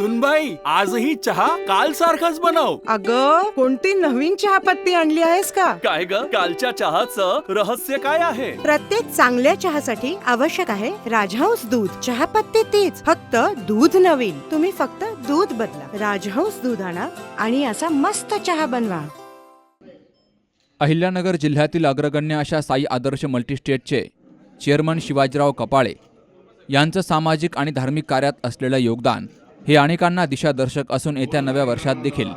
सुनबाई आजही चहा काल सारखाच बनव. अग कोणती नवीन चहापत्ती आणली आहेस का? काय ग? कालच्या चहाचं रहस्य काय आहे? प्रत्येक चांगल्या चहासाठी आवश्यक आहे राजहंस दूध. चहापत्ती तीच फक्त दूध नवीन. तुम्ही फक्त दूध बदला. राजहंस दूध आणा आणि असा मस्त चहा बनवा. अहिल्यानगर जिल्ह्यातील अग्रगण्य अशा साई आदर्श मल्टीस्टेटचे चेअरमन शिवाजीराव कपाळे यांचं सामाजिक आणि धार्मिक कार्यात असलेलं योगदान. हे अनेकांना दिशादर्शक असून येत्या नव्या वर्षात देखील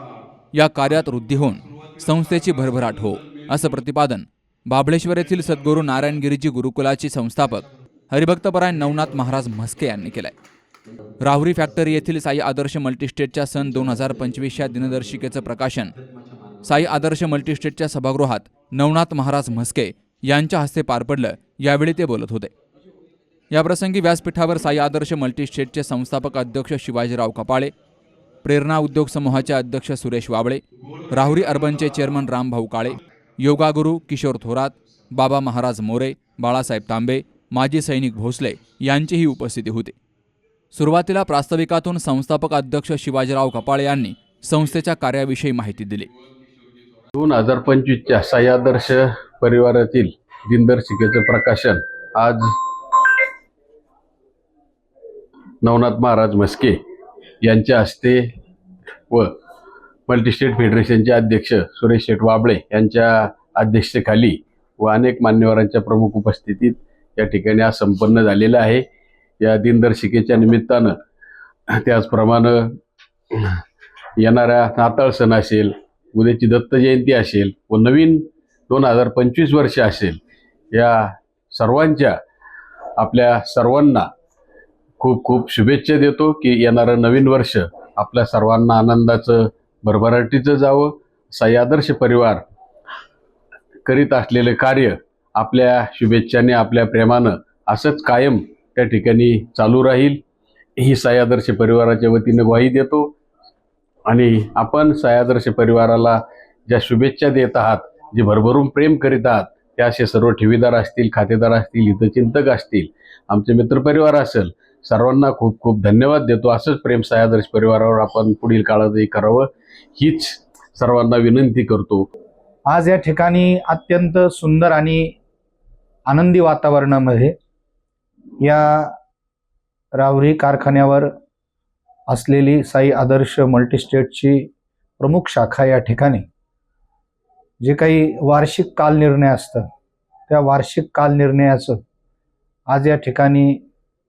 या कार्यात वृद्धी होऊन संस्थेची भरभराट हो असं प्रतिपादन बाभळेश्वर येथील सद्गुरू नारायणगिरीजी गुरुकुलाचे संस्थापक हरिभक्तपरायण नवनाथ महाराज म्हस्के यांनी केलंय. राहुरी फॅक्टरी येथील साई आदर्श मल्टीस्टेटच्या सन दोन हजार पंचवीसच्या दिनदर्शिकेचं प्रकाशन साई आदर्श मल्टीस्टेटच्या सभागृहात नवनाथ महाराज म्हस्के यांच्या हस्ते पार पडलं यावेळी ते बोलत होते. याप्रसंगी व्यासपीठावर साई आदर्श मल्टीस्टेटचे संस्थापक अध्यक्ष शिवाजीराव कपाळे प्रेरणा उद्योग समूहाचे अध्यक्ष सुरेश वाबळे राहुरी अर्बनचे चेअरमन रामभाऊ काळे योगागुरू किशोर थोरात बाबा महाराज मोरे बाळासाहेब तांबे माजी सैनिक भोसले यांचीही उपस्थिती होती. सुरुवातीला प्रास्ताविकातून संस्थापक अध्यक्ष शिवाजीराव कपाळे यांनी संस्थेच्या कार्याविषयी माहिती दिली. दोन हजार पंचवीसच्या साई आदर्श परिवारातील दिनदर्शिकेचं प्रकाशन आज नवनाथ महाराज म्हस्के यांच्या हस्ते व मल्टीस्टेट फेडरेशनचे अध्यक्ष सुरेश शेठ वाबळे यांच्या अध्यक्षतेखाली व अनेक मान्यवरांच्या प्रमुख उपस्थितीत या ठिकाणी आज संपन्न झालेलं आहे. या दिनदर्शिकेच्या निमित्तानं त्याचप्रमाणे येणाऱ्या नाताळ सण असेल उद्याची दत्त जयंती असेल व नवीन दोन हजार पंचवीस वर्ष असेल या सर्वांच्या आपल्या सर्वांना खूप खूप शुभेच्छा देतो की येणारं नवीन वर्ष आपल्या सर्वांना आनंदाचं भरभराटीचं जावं. सह्यादर्श परिवार करीत असलेलं कार्य आपल्या शुभेच्छाने आपल्या प्रेमानं असंच कायम त्या ठिकाणी चालू राहील. ही सह्यादर्श परिवाराच्या वतीनं ग्वाही देतो. आणि आपण सह्यादर्श परिवाराला ज्या शुभेच्छा देत आहात जे भरभरून प्रेम करीत आहात ते असे सर्व ठेवीदार असतील खातेदार असतील हितचिंतक असतील आमचे मित्रपरिवार असेल सर्वांना खूप खूप धन्यवाद देतो. असंच प्रेम सायादर्श परिवारावर आपण पुढील काळातही करावं हीच सर्वांना विनंती करतो. आज या ठिकाणी अत्यंत सुंदर आणि आनंदी वातावरणामध्ये या रावरी कारखान्यावर असलेली साई आदर्श मल्टीस्टेटची प्रमुख शाखा या ठिकाणी जे काही वार्षिक कालनिर्णय असतं त्या वार्षिक कालनिर्णयाचं आज या ठिकाणी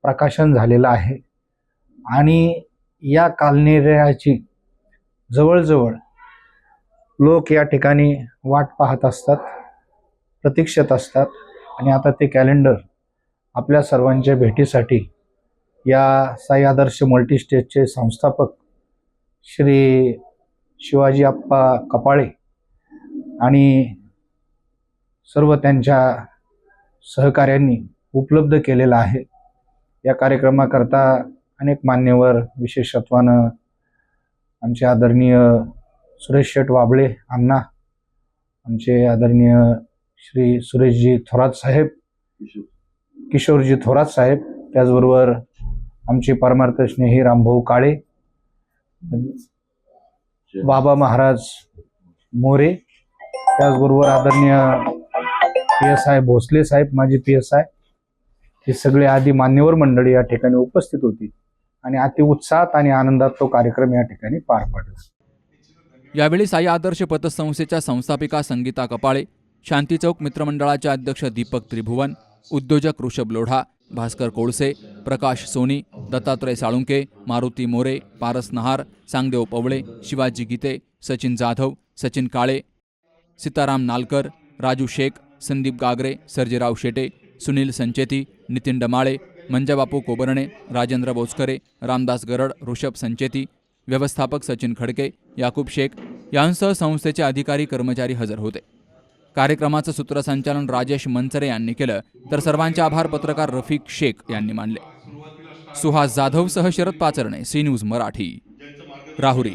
प्रकाशन झालेलं आहे. आणि या कालनिर्याची जवळजवळ लोक या ठिकाणी वाट पाहत असतात प्रतीक्षेत असतात. आणि आता ते कॅलेंडर आपल्या सर्वांच्या भेटीसाठी या साई आदर्श मल्टीस्टेटचे संस्थापक श्री शिवाजी आप्पा कपाळे आणि सर्व त्यांच्या सहकार्यांनी उपलब्ध केलेलं आहे. या कार्यक्रमाकरता अनेक मान्यवर विशेषत्वानं आमचे आदरणीय सुरेश शेठ वाबळे अण्णा आमचे आदरणीय श्री सुरेशजी थोरात साहेब किशोरजी थोरात साहेब त्याचबरोबर आमचे परमार्थ स्नेही रामभाऊ काळे बाबा महाराज मोरे त्याचबरोबर आदरणीय पी एस आय भोसले साहेब माझे पी एस आय. हे सगळे आधी मान्यवर मंडळी या ठिकाणी उपस्थित होती. आणि अति उत्साहात आणि आनंदात तो कार्यक्रम या ठिकाणी पार पडला. यावेळी साई आदर्श पतसंस्थेच्या संस्थापिका संगीता कपाळे शांती चौक मित्रमंडळाचे अध्यक्ष दीपक त्रिभुवन उद्योजक ऋषभ लोढा भास्कर कोळसे प्रकाश सोनी दत्तात्रय साळुंके मारुती मोरे पारस नहार सांगदेव पवळे शिवाजी गीते सचिन जाधव सचिन काळे सीताराम नालकर राजू शेख संदीप गागरे सर्जेराव शेटे सुनील संचेती नितीन डमाळे मंजाबापू कोबर्णे राजेंद्र बोचकरे रामदास गरड ऋषभ संचेती व्यवस्थापक सचिन खडके याकूब शेख यांसह संस्थेचे अधिकारी कर्मचारी हजर होते. कार्यक्रमाचं सूत्रसंचालन राजेश मंचरे यांनी केलं तर सर्वांचे आभार पत्रकार रफिक शेख यांनी मानले. Suhas जाधवसह Sharad Pacharne C news Marathi. Rahuri.